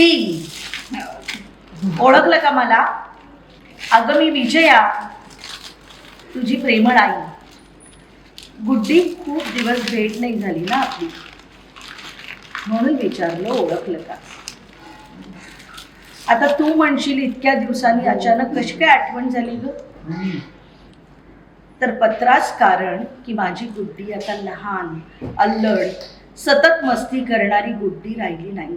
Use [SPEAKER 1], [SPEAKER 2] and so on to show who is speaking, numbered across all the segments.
[SPEAKER 1] गुड्डी ओळखलं का मला? अगं मी विजया तुझी प्रेमळ आई गुड्डी खूप दिवस भेट नाही झाली ना आपली. म्हणून विचारलं ओळखलं का? आता तू म्हणशील इतक्या दिवसांनी अचानक कशी काय आठवण झाली ग? तर पत्रास कारण की माझी गुड्डी आता लहान अल्लड सतत मस्ती करणारी गुड्डी राहिली नाही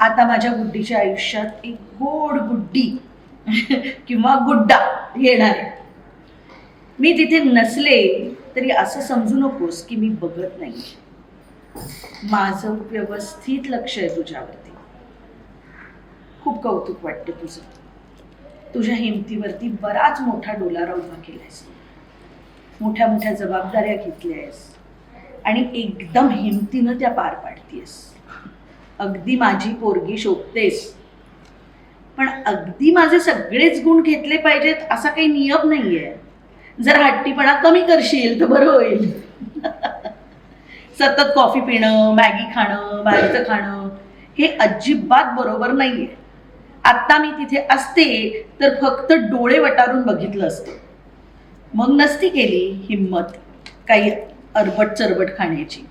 [SPEAKER 1] आता माझ्या गुड्डीच्या आयुष्यात एक गोड गुड्डी किंवा गुड्डा येणार आहे. मी तिथे नसले तरी असं समजू नकोस की मी बघत नाही. माझं व्यवस्थित लक्ष आहे तुझ्यावरती. खूप कौतुक वाटतं तुझं. तुझ्या हिमतीवरती बराच मोठा डोलारा उभा केलायस मोठ्या मोठ्या जबाबदाऱ्या घेतल्या आहेस आणि एकदम हिमतीनं त्या पार पाडतीयस. अगदी माझी पोरगी शोभतेस. पण अगदी माझे सगळेच गुण घेतले पाहिजेत असा काही नियम नाहीये. जर हट्टीपणा कमी करशील तर बरं होईल. सतत कॉफी पिणं मॅगी खाणं बाहेरचं खाणं हे अजिबात बरोबर नाहीये. आत्ता मी तिथे असते तर फक्त डोळे वटारून बघितलं असतं. मग नसती केली हिंमत काही अरबट चरबट खाण्याची.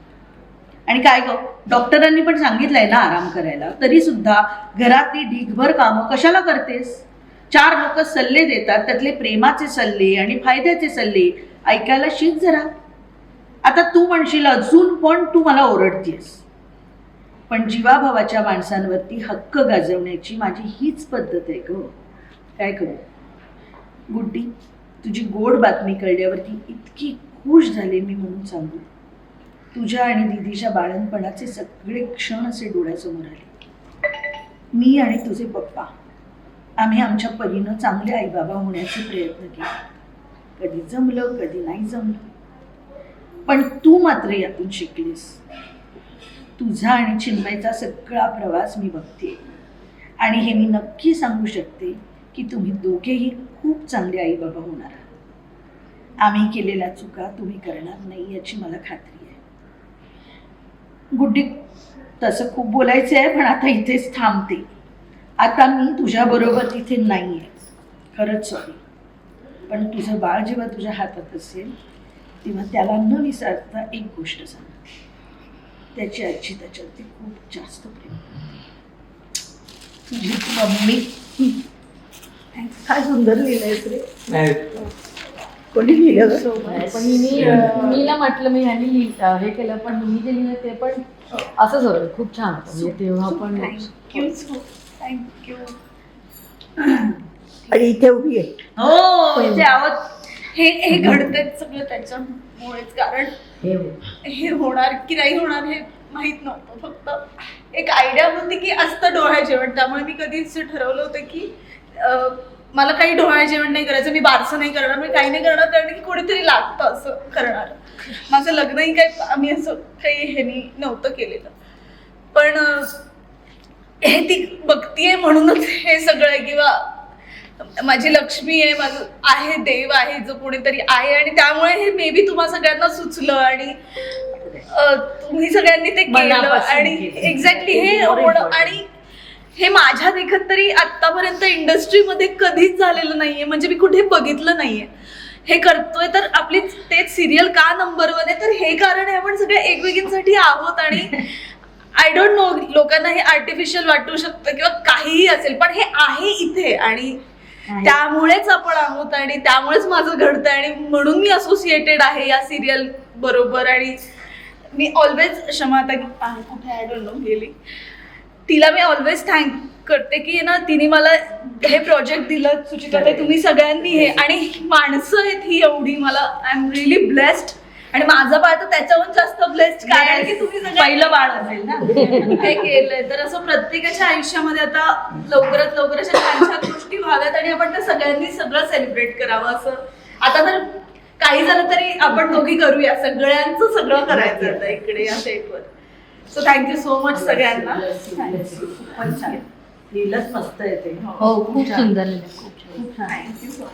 [SPEAKER 1] आणि काय ग? डॉक्टरांनी पण सांगितलंय ना आराम करायला. तरी सुद्धा घरातली ढीगभर कामं कशाला करतेस? चार लोक सल्ले देतात त्यातले प्रेमाचे सल्ले आणि फायद्याचे सल्ले. ऐकायला शिक जरा. आता तू म्हणशील अजून पण तू मला ओरडतेस. पण जीवाभावाच्या माणसांवरती हक्क गाजवण्याची माझी हीच पद्धत आहे ग. काय करू? गुड्डी तुझी गोड बातमी कळल्यावरती इतकी खुश झाले मी म्हणून सांगू. तुझ्या आणि दिदीच्या बाळणपणाचे सगळे क्षण असे डोळ्यासमोर आले. मी आणि तुझे पप्पा. आम्ही आमच्या परीनं चांगले आईबाबा होण्याचे प्रयत्न केले. कधी जमलं कधी नाही जमलं. पण तू मात्र यातून शिकलीस. तुझा आणि चिन्मयचा सगळा प्रवास मी बघते. आणि हे मी नक्की सांगू शकते की तुम्ही दोघेही खूप चांगले आईबाबा होणार आहात. आम्ही केलेल्या चुका तुम्ही करणार नाही याची मला खात्री गुड्डी तसं खूप बोलायचं आहे पण आता इथेच थांबते. आता मी तुझ्याबरोबर तिथे नाही आहे खरंच सॉरी पण तुझं बाळ जेव्हा तुझ्या हातात असेल तेव्हा त्याला न विसरता एक गोष्ट सांग. त्याची आजी त्याच्यावरती खूप जास्त प्रेम तुझी मम्मी काय सुंदर लिहिलंयस रे. कोणी लिहिलं?
[SPEAKER 2] पण मी मी ना म्हटलं मी ह्यांनी लिह- अं, हे केलं पण मी जे लिहिलं ते पण असंच होतं खूप छान होतं. म्हणजे तेव्हा पण
[SPEAKER 1] थँक्यू थँक्यू
[SPEAKER 3] आणि इथे उभी आहे.
[SPEAKER 1] हो इथे आहोत
[SPEAKER 4] हे हे घडतंय सगळं त्याच्यामुळेच कारण
[SPEAKER 2] हे हो.
[SPEAKER 4] हे होणार की नाही होणार हे माहीत नव्हतं. फक्त एक आयडिया होती की असतं डोळ्या जेवण. त्यामुळे मी कधीच ठरवलं होतं की अं, मला काही डोळ्या जेवण नाही करायचं मी बारसं नाही करणार मी काही नाही करणार कारण की कोणीतरी लागतं असं करणार माझं लग्नही काही आम्ही असं काही ह्यानी नव्हतं केलेलं पण हे ती बघतीये म्हणूनच हे सगळं आहे किंवा माझी लक्ष्मी आहे माझं आहे देव आहे जो कोणीतरी आहे आणि त्यामुळे हे मे बी तुम्हा सगळ्यांना सुचलं आणि तुम्ही सगळ्यांनी ते केलं आणि. एक्झॅक्टली हे होणं. आणि हे माझ्या देखत तरी आतापर्यंत इंडस्ट्रीमध्ये कधीच झालेलं नाहीये. म्हणजे मी कुठे बघितलं नाहीये. हे करतोय तर आपली तेच सिरियल का नंबर वन आहे? तर हे कारण आहे आपण सगळ्या एकमेकींसाठी आहोत आणि आय डोंट नो लोकांना हे आर्टिफिशियल वाटू शकतं किंवा काहीही असेल पण हे आहे इथे आणि त्यामुळेच आपण आहोत आणि त्यामुळेच माझं घडतं आणि म्हणून मी असोसिएटेड आहे या सिरियल बरोबर आणि मी ऑलवेज क्षमा आता की आहे कुठे आय डोंट नो गेली. तिला मी ऑलवेज थँक करते की ना तिने मला हे प्रोजेक्ट दिलं सुचिता तुम्ही सगळ्यांनी हे आणि माणसं आहेत ही एवढी मला आय एम रिअली ब्लेस्ड आणि माझं बाळ तर त्याच्याहून जास्त ब्लेस्ड कारण की तुम्ही
[SPEAKER 1] पहिलं बाळ असेल ना?
[SPEAKER 4] हे केलंय. तर असं प्रत्येकाच्या आयुष्यामध्ये आता लवकरात लवकर अशा छान छान गोष्टी व्हाव्यात आणि आपण त्या सगळ्यांनी सगळं सेलिब्रेट करावं असं. आता तर काही झालं तरी आपण दोघी करूया. सगळ्यांचं सगळं करायचं आता इकडे या सेटवर सो थँक्यू सो मच सगळ्यांना.
[SPEAKER 1] लिहिलंच मस्त आहे ते.
[SPEAKER 2] हो खूप सुंदर लिहिलं, खूप छान
[SPEAKER 1] खूप छान.
[SPEAKER 4] Thank you so much